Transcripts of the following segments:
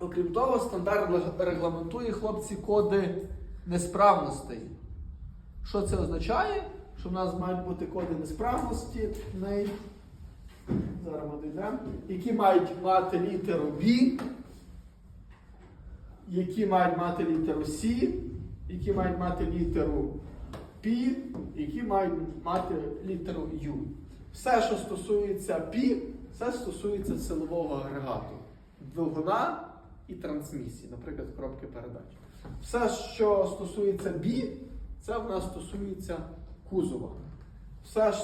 Окрім того, стандарт регламентує хлопці коди несправностей. Що це означає? Що в нас мають бути коди несправності, не- зараз ми дійдемо, які мають мати літеру B, які мають мати літеру C, які мають мати літеру P, які мають мати літеру U. Все, що стосується P, все стосується силового агрегату, двигуна і трансмісії, наприклад, коробки передач. Все, що стосується B, це в нас стосується кузова. Все,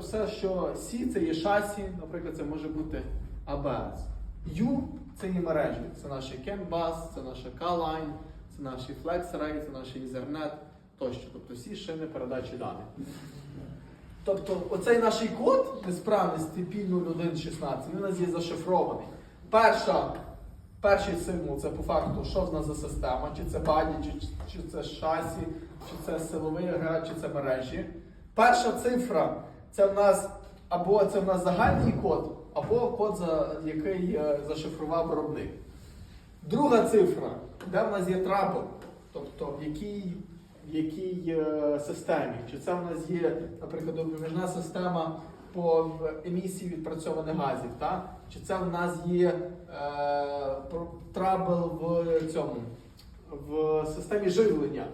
все, що C, це є шасі, наприклад, це може бути ABS. U це є мережі. Це наші CAN-BUS, це наша K-Line, це наші FlexRay, це наші Ethernet тощо. Тобто всі шини передачі даних. Тобто оцей наш код несправності P0116, він у нас є зашифрований. Перша, перший символ це по факту, що в нас за система, чи це баді, чи, чи це шасі, чи це силовий агрегат, чи це мережі. Перша цифра це в нас або це в нас загальний код, або код, за, який е, зашифрував виробник. Друга цифра, де в нас є трабл, тобто в якій, в якій е, системі. Чи це в нас є, наприклад, допоміжна система по емісії відпрацьованих газів, та? чи це в нас є е, трабл в цьому в системі живлення,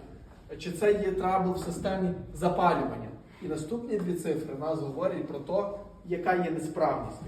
чи це є трабл в системі запалювання. І наступні дві цифри нас говорять про те, яка є несправність.